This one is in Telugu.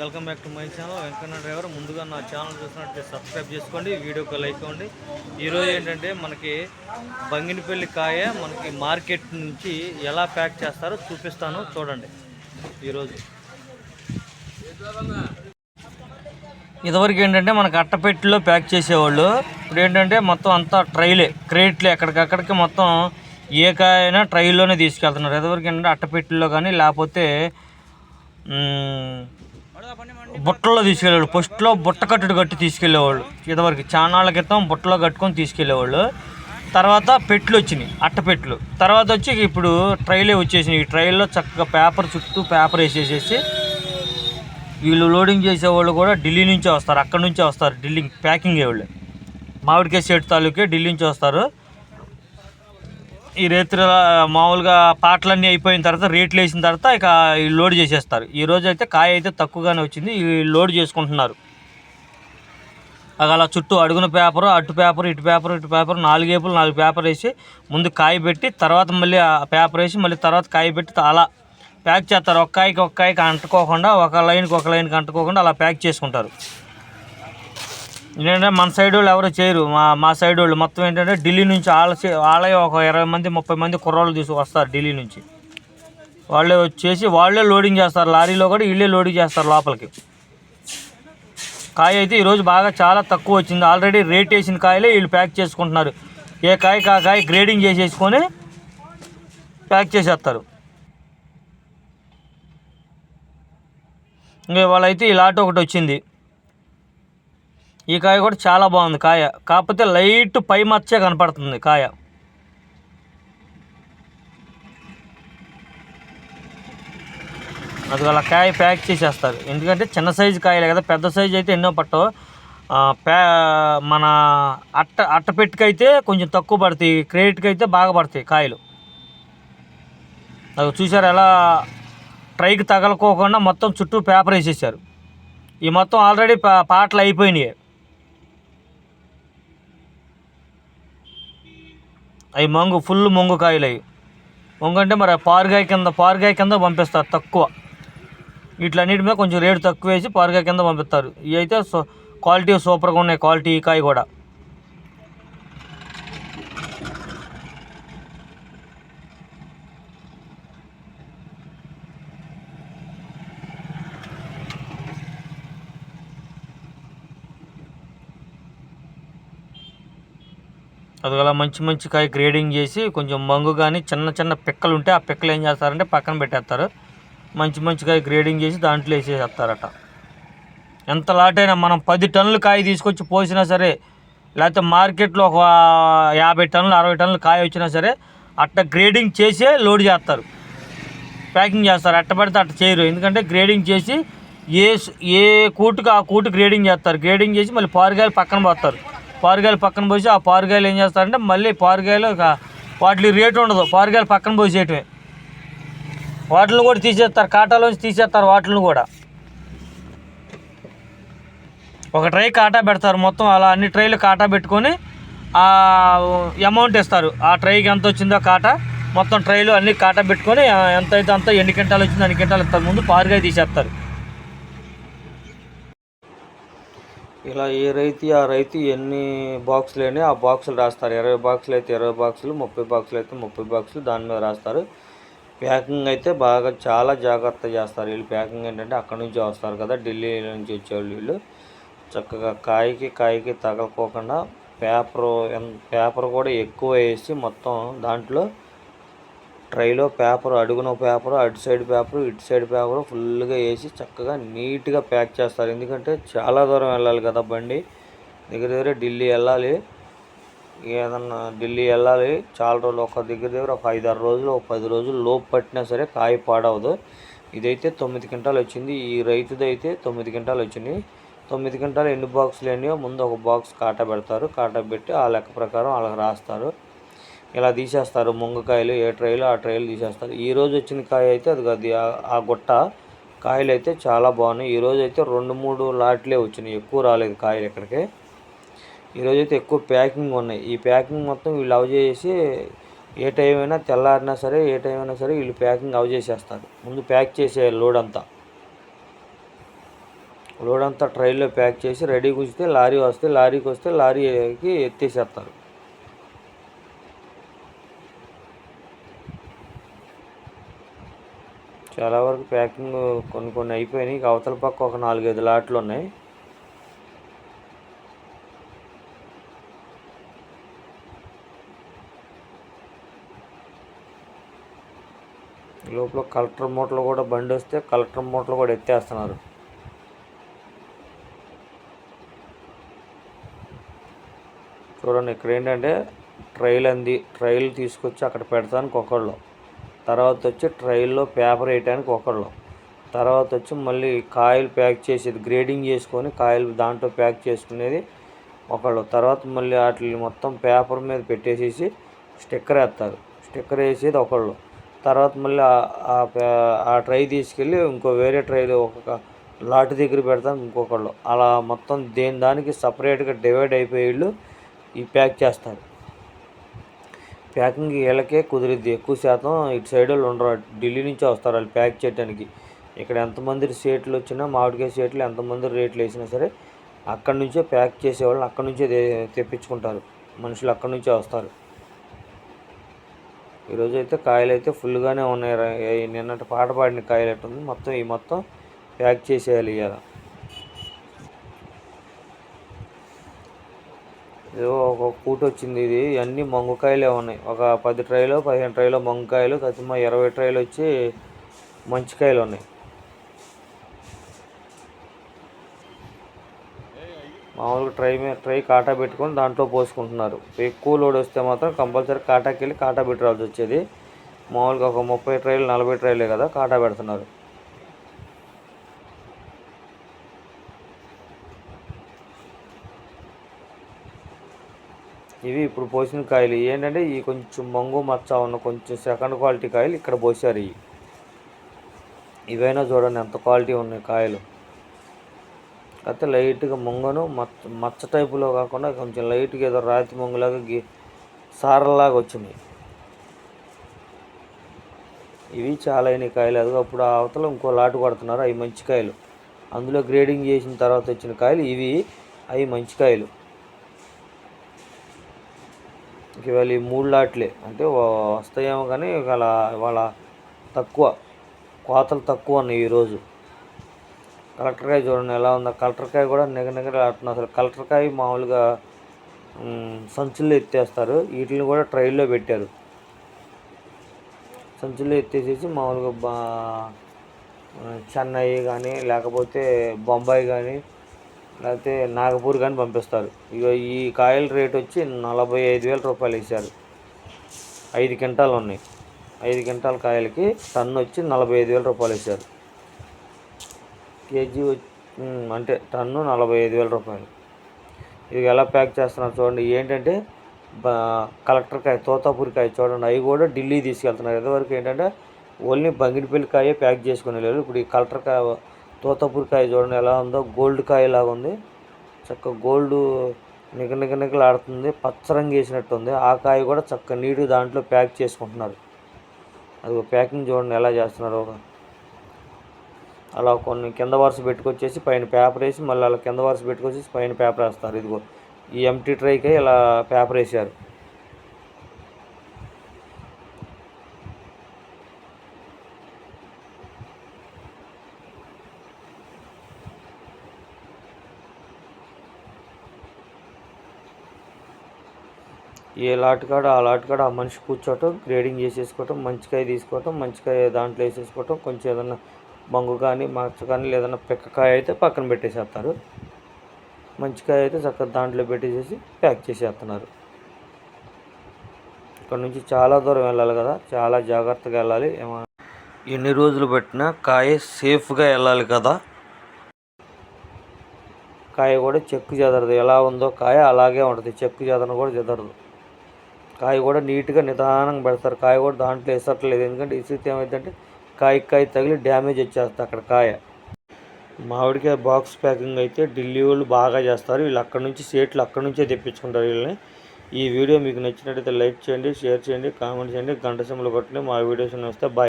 Welcome back to my channel. Venkanna driver ముందుగా నా ఛానల్ చూసినట్టు సబ్స్క్రైబ్ చేసుకోండి వీడియోకి లైక్ ఇవ్వండి. ఈరోజు ఏంటంటే మనకి బంగినపల్లి కాయ మనకి మార్కెట్ నుంచి ఎలా ప్యాక్ చేస్తారో చూపిస్తాను. చూడండి. ఈరోజు. ఇదివరకు ఏంటంటే మనకి అట్టపెట్టిలో ప్యాక్ చేసేవాళ్ళు. ఇప్పుడు ఏంటంటే మొత్తం అంతా ట్రైలే క్రేట్లే. ఎక్కడికక్కడికి మొత్తం ఏ కాయైనా ట్రైల్లోనే తీసుకెళ్తున్నారు. ఇదివరకు ఏంటంటే అట్టపెట్టిలో కానీ లేకపోతే బుట్టలో తీసుకెళ్ళేవాళ్ళు. ఫస్ట్లో బుట్ట కట్టుడు కట్టి తీసుకెళ్ళేవాళ్ళు. ఇదివరకు చానాళ్ళ క్రితం బుట్టలో కట్టుకొని తీసుకెళ్ళేవాళ్ళు. తర్వాత పెట్లు వచ్చినాయి అట్టపెట్లు తర్వాత వచ్చి ఇప్పుడు ట్రైలే వచ్చేసినాయి. ఈ ట్రైల్లో చక్కగా పేపర్ చుట్టూ పేపర్ వేసేసేసి వీళ్ళు లోడింగ్ చేసేవాళ్ళు కూడా ఢిల్లీ నుంచే వస్తారు. అక్కడ నుంచే వస్తారు. ఢిల్లీ ప్యాకింగ్ వాళ్ళు మామిడికాయ సెట్ తాలూకే ఢిల్లీ నుంచి వస్తారు. ఈ రేత్రి మామూలుగా పాటలన్నీ అయిపోయిన తర్వాత రేట్లు వేసిన తర్వాత ఇక ఈ లోడ్ చేసేస్తారు. ఈ రోజు అయితే కాయ అయితే తక్కువగానే వచ్చింది ఈ లోడ్ చేసుకుంటున్నారు. అలా చుట్టూ అడుగున పేపర్ అటు పేపర్ ఇటు పేపర్ ఇటు పేపర్ నాలుగేపులు నాలుగు పేపర్ వేసి ముందు కాయ పెట్టి తర్వాత మళ్ళీ ఆ పేపర్ వేసి మళ్ళీ తర్వాత కాయ పెట్టి అలా ప్యాక్ చేస్తారు. ఒక్కాయికి ఒక్కాయికి అంటుకోకుండా ఒక లైన్కి ఒక లైన్కి అంటుకోకుండా అలా ప్యాక్ చేసుకుంటారు. ఏంటంటే మన సైడ్ వాళ్ళు ఎవరు చేయరు. మా మా సైడ్ వాళ్ళు మొత్తం ఏంటంటే ఢిల్లీ నుంచి వాళ్ళ వాళ్ళే ఒక ఇరవై మంది ముప్పై మంది కుర్రాళ్ళు తీసుకు వస్తారు ఢిల్లీ నుంచి. వాళ్ళే వచ్చేసి వాళ్ళే లోడింగ్ చేస్తారు. లారీలో కూడా వీళ్ళే లోడింగ్ చేస్తారు లోపలికి. కాయ అయితే ఈరోజు బాగా చాలా తక్కువ వచ్చింది. ఆల్రెడీ రేట్ వేసిన కాయలే వీళ్ళు ప్యాక్ చేసుకుంటున్నారు. ఏ కాయకి ఆ కాయ గ్రేడింగ్ చేసేసుకొని ప్యాక్ చేసేస్తారు. ఇంకా వాళ్ళైతే ఈ లాట్ ఒకటి వచ్చింది. ఈ కాయ కూడా చాలా బాగుంది కాయ. కాకపోతే లైట్ పై మచ్చే కనపడుతుంది కాయ. అది అలా కాయ ప్యాక్ చేసేస్తారు. ఎందుకంటే చిన్న సైజు కాయలే కదా పెద్ద సైజు అయితే ఎన్నో పట్టవు. ప్యా మన అట్ట అట్టపెట్టుకు అయితే కొంచెం తక్కువ పడతాయి క్రెడిట్కి అయితే బాగా పడతాయి కాయలు. అది చూసారు ఎలా ట్రైకి తగలకోకుండా మొత్తం చుట్టూ పేపర్ వేసేసారు. ఈ మొత్తం ఆల్రెడీ పా- పాటలు అయిపోయినాయి. అవి మొంగు ఫుల్ మొంగు కాయలు అవి. మొంగు అంటే మరి పారుగాయ కింద పారుగాయ కింద పంపిస్తారు తక్కువ. వీటిలన్నిటి మీద కొంచెం రేటు తక్కువ వేసి పారుగాయ కింద పంపిస్తారు. ఇవి అయితే సో క్వాలిటీ సూపర్గా ఉన్నాయి క్వాలిటీ ఈ కాయ కూడా. అలా మంచి మంచి కాయ గ్రేడింగ్ చేసి కొంచెం మంగు కానీ చిన్న చిన్న పిక్కలు ఉంటే ఆ పిక్కలు ఏం చేస్తారంటే పక్కన పెట్టేస్తారు. మంచి మంచి కాయ గ్రేడింగ్ చేసి దాంట్లో వేసేస్తారట ఎంత లాటైనా మనం పది టన్నులు కాయ తీసుకొచ్చి పోసినా సరే లేకపోతే మార్కెట్లో ఒక యాభై టన్నులు అరవై టన్నులు కాయ వచ్చినా సరే అట్ట గ్రేడింగ్ చేసే లోడ్ చేస్తారు. ప్యాకింగ్ చేస్తారు. అట్ట పడితే అట్ట చేయరు. ఎందుకంటే గ్రేడింగ్ చేసి ఏ ఏ కూటుకు ఆ కూటు గ్రేడింగ్ చేస్తారు. గ్రేడింగ్ చేసి మళ్ళీ పారుగాయలు పక్కన పోస్తారు. పారుగాయలు పక్కన పోసి ఆ పారుగాయలు ఏం చేస్తారంటే మళ్ళీ పారుగాయలు ఇక వాటి రేటు ఉండదు. పారుగాయలు పక్కన పోసేయటమే. వాటిని కూడా తీసేస్తారు కాటాలోంచి తీసేస్తారు వాటిని కూడా. ఒక ట్రై కాటా పెడతారు మొత్తం అలా అన్ని ట్రైలు కాటా పెట్టుకొని ఆ అమౌంట్ ఇస్తారు. ఆ ట్రైకి ఎంత వచ్చిందో కాటా మొత్తం ట్రైలు అన్ని కాటా పెట్టుకొని ఎంత అయితే అంత ఎన్ని క్వింటాలు వచ్చిందో అన్ని క్వింటాలు ఇస్తారు ముందు పారుగాయ తీసేస్తారు. ఇలా ఏ రైతు ఆ రైతు ఎన్ని బాక్సులు అయినా ఆ బాక్సులు రాస్తారు. ఇరవై బాక్సులు అయితే ఇరవై బాక్సులు ముప్పై బాక్సులు అయితే ముప్పై బాక్సులు దాని మీద రాస్తారు. ప్యాకింగ్ అయితే బాగా చాలా జాగ్రత్త చేస్తారు వీళ్ళు. ప్యాకింగ్ ఏంటంటే అక్కడ నుంచి వస్తారు కదా ఢిల్లీ నుంచి వచ్చేవాళ్ళు వీళ్ళు. చక్కగా కాయకి కాయకి తగలకోకుండా పేపర్ పేపర్ కూడా ఎక్కువ వేసి మొత్తం దాంట్లో ట్రైలో పేపర్ అడుగున పేపర్ అటు సైడ్ పేపర్ ఇటు సైడ్ పేపర్ ఫుల్గా వేసి చక్కగా నీట్గా ప్యాక్ చేస్తారు. ఎందుకంటే చాలా దూరం వెళ్ళాలి కదా బండి. దగ్గర దగ్గర ఢిల్లీ వెళ్ళాలి. ఏదన్నా ఢిల్లీ వెళ్ళాలి. చాలా రోజులు ఒక దగ్గర దగ్గర ఒక ఐదారు రోజులు ఒక పది రోజులు లోపు పట్టినా సరే కాయ పాడవదు. ఇదైతే తొమ్మిది క్వింటాలు వచ్చింది. ఈ రైతుది అయితే తొమ్మిది క్వింటాలు వచ్చింది. తొమ్మిది క్వింటాలు ఎన్ని బాక్సులు ఎన్నో ముందు ఒక బాక్స్ కాటా పెడతారు. కాటా పెట్టి ఆ లెక్క ప్రకారం వాళ్ళకి రాస్తారు. ఇలా తీసేస్తారు ముంగకాయలు ఏ ట్రైలు ఆ ట్రైలు తీసేస్తారు. ఈరోజు వచ్చిన కాయ అయితే అది అది ఆ- గుట్ట కాయలు అయితే చాలా బాగున్నాయి. ఈ రోజు అయితే రెండు మూడు లాట్లే వచ్చినాయి ఎక్కువ రాలేదు కాయలు ఇక్కడికి. ఈరోజు అయితే ఎక్కువ ప్యాకింగ్ ఉన్నాయి. ఈ ప్యాకింగ్ మొత్తం వీళ్ళు అవ చేసి ఏ టైం అయినా తెల్లారినా సరే ఏ టైం అయినా సరే వీళ్ళు ప్యాకింగ్ అవ చేసేస్తారు. ముందు ప్యాక్ చేసే లోడ్ అంతా. లోడ్ అంతా ట్రైల్లో ప్యాక్ చేసి రెడీ కూర్చితే లారీ వస్తే లారీకి వస్తే లారీకి ఎత్తేసేస్తారు. చాలా వరకు ప్యాకింగ్ కొన్ని కొన్ని అయిపోయినాయి. ఇక అవతల పక్క ఒక నాలుగైదు లాట్లు ఉన్నాయి. లోపల కలెక్టర్ మూటలు కూడా బండి వస్తే కలెక్టర్ మూటలు కూడా ఎత్తేస్తున్నారు. చూడండి ఇక్కడ ఏంటంటే ట్రైల్ అంది. ట్రైల్ తీసుకొచ్చి అక్కడ పెడతాను ఒకళ్ళు. తర్వాత వచ్చి ట్రైల్లో పేపర్ వేయటానికి ఒకళ్ళు. తర్వాత వచ్చి మళ్ళీ కాయలు ప్యాక్ చేసేది గ్రేడింగ్ చేసుకొని కాయలు దాంట్లో ప్యాక్ చేసుకునేది ఒకళ్ళు. తర్వాత మళ్ళీ వాటిని మొత్తం పేపర్ మీద పెట్టేసేసి స్టిక్కర్ వేస్తారు. స్టిక్కర్ వేసేది ఒకళ్ళు. తర్వాత మళ్ళీ ఆ ట్రై తీసుకెళ్ళి ఇంకో వేరే ట్రైలు ఒక లాట్ దగ్గర పెడతాం ఇంకొకళ్ళు. అలా మొత్తం దేని దానికి సపరేట్గా డివైడ్ అయిపోయి ఈ ప్యాక్ చేస్తారు. ప్యాకింగ్ వీళ్ళకే కుదిరిద్ది. ఎక్కువ శాతం ఇటు సైడ్ వాళ్ళు ఉండరు. ఢిల్లీ నుంచి వస్తారు వాళ్ళు ప్యాక్ చేయడానికి ఇక్కడ ఎంతమంది సీట్లు వచ్చినా మామిడికాయ సీట్లు ఎంతమంది రేట్లు వేసినా సరే అక్కడి నుంచే ప్యాక్ చేసేవాళ్ళని అక్కడి నుంచే తెప్పించుకుంటారు. మనుషులు అక్కడి నుంచే వస్తారు. ఈరోజు అయితే కాయలు అయితే ఫుల్గానే ఉన్నాయి నిన్నటి పాట పాడిన కాయలు ఎట్టుంది? మొత్తం ఈ మొత్తం ప్యాక్ చేసేయాలి ఇవాళ ఏదో ఒక పూట వచ్చింది ఇది. అన్నీ మంగుకాయలే ఉన్నాయి. ఒక పది ట్రైలో పదిహేను ట్రైలో మంగుకాయలు ఖచ్చితంగా ఇరవై ట్రైలు వచ్చి మంచికాయలు ఉన్నాయి. మామూలుగా ట్రై మీద ట్రై కాటా పెట్టుకొని దాంట్లో పోసుకుంటున్నారు. ఎక్కువ లోడ్ వస్తే మాత్రం కంపల్సరీ కాటాకి వెళ్ళి కాటా పెట్టి రావాల్సి వచ్చేది. మామూలుగా ఒక ముప్పై ట్రైలు నలభై ట్రైలే కదా కాటా పెడుతున్నారు. ఇవి ఇప్పుడు పోసిన కాయలు. ఏంటంటే ఈ కొంచెం మంగు మచ్చ ఉన్న కొంచెం సెకండ్ క్వాలిటీ కాయలు ఇక్కడ పోసారు ఇవి. ఇవైనా చూడండి ఎంత క్వాలిటీ ఉన్నాయి కాయలు. అయితే లైట్గా ముంగను మచ్చ మచ్చ టైపులో కాకుండా కొంచెం లైట్గా ఏదో రాతి ముంగులాగా గీ సారలాగా వచ్చినాయి. ఇవి చాలా అయినాయి కాయలు. అది అప్పుడు అవతల ఇంకో లాటు కొడుతున్నారు అవి మంచి కాయలు. అందులో గ్రేడింగ్ చేసిన తర్వాత వచ్చిన కాయలు ఇవి అవి మంచి కాయలు. ఇవాళ ఈ మూడు లాట్లే. అంటే వస్తాయేమో కానీ ఇవాళ ఇవాళ తక్కువ. కోతలు తక్కువ ఉన్నాయి ఈరోజు కలెక్టర్కాయ చూడండి ఎలా ఉందో. కలెక్టర్కాయ కూడా నిగ ఆడుతున్నారు అసలు కలెక్టర్కాయ మామూలుగా సంచుల్లో ఎత్తేస్తారు. వీటిని కూడా ట్రైల్లో పెట్టారు. సంచుల్లో ఎత్తేసేసి మామూలుగా బా చెన్నై కానీ లేకపోతే బొంబాయి కానీ లేకపోతే నాగపూర్ కానీ పంపిస్తారు. ఇక ఈ కాయల రేట్ వచ్చి నలభై ఐదు వేల రూపాయలు వేశారు. ఐదు క్వింటాలు ఉన్నాయి. ఐదు క్వింటాల కాయలకి టన్ను వచ్చి నలభై ఐదు వేల రూపాయలు వేశారు. కేజీ అంటే టన్ను నలభై ఐదు వేల రూపాయలు. ఇది ఎలా ప్యాక్ చేస్తున్నారు చూడండి. ఏంటంటే కలెక్టర్ కాయ తోతాపూరికాయ చూడండి. అవి కూడా ఢిల్లీ తీసుకెళ్తున్నారు. ఇదివరకు ఏంటంటే ఓన్లీ బంగిడిపల్లికాయ ప్యాక్ చేసుకుని లేదు ఇప్పుడు ఈ కలెక్టర్ కాయ తోతాపూరికాయ చూడండి ఎలా ఉందో. గోల్డ్ కాయ లాగా ఉంది. చక్క గోల్డ్ నిగ నిగ నిగలాడుతుంది. పచ్చరంగు వేసినట్టు ఉంది ఆ కాయ కూడా చక్క నీటి దాంట్లో ప్యాక్ చేసుకుంటున్నారు. అది ప్యాకింగ్ చూడండి ఎలా చేస్తున్నారు. అలా కొన్ని కింద వరుస పెట్టుకొచ్చేసి పైన పేపర్ వేసి మళ్ళీ అలా కింద వరుస పెట్టుకొచ్చేసి పైన పేపర్ వేస్తారు. ఇదిగో ఈ ఎంటీ ట్రైకే ఇలా పేపర్ వేసారు ఏ లాట్ కాడ ఆ లాట్ కాడ ఆ మనిషి కూర్చోవటం గ్రేడింగ్ చేసేసుకోవటం మంచికాయ తీసుకోవటం మంచికాయ దాంట్లో వేసేసుకోవటం కొంచెం ఏదన్నా బంగు కానీ మచ్చ కానీ లేదన్నా పెక్కకాయ అయితే పక్కన పెట్టేసేస్తారు. మంచికాయ అయితే చక్కగా దాంట్లో పెట్టేసేసి ప్యాక్ చేసేస్తున్నారు. ఇక్కడ నుంచి చాలా దూరం వెళ్ళాలి కదా చాలా జాగ్రత్తగా వెళ్ళాలి. ఎన్ని రోజులు పెట్టినా కాయ సేఫ్గా వెళ్ళాలి కదా. కాయ కూడా చెక్కు చెదరదు. ఎలా ఉందో కాయ అలాగే ఉంటుంది. చెక్కు చెదరను కూడా చెదరదు. కాయ కూడా నీట్గా నిదానంగా పెడతారు. కాయ కూడా దాంట్లో వేసట్లేదు. ఎందుకంటే ఇసిరితే ఏమైందంటే కాయ కాయ తగిలి డ్యామేజ్ వచ్చేస్తుంది అక్కడ కాయ. మామిడికాయ బాక్స్ ప్యాకింగ్ అయితే ఢిల్లీ వాళ్ళు బాగా చేస్తారు. వీళ్ళు అక్కడ నుంచి సీట్లు అక్కడ నుంచే తెప్పించుకుంటారు వీళ్ళని. ఈ వీడియో మీకు నచ్చినట్టయితే లైక్ చేయండి షేర్ చేయండి కామెంట్ చేయండి. గంట సింబల్ కొట్టండి. మా వీడియోస్ వస్తే బాయ్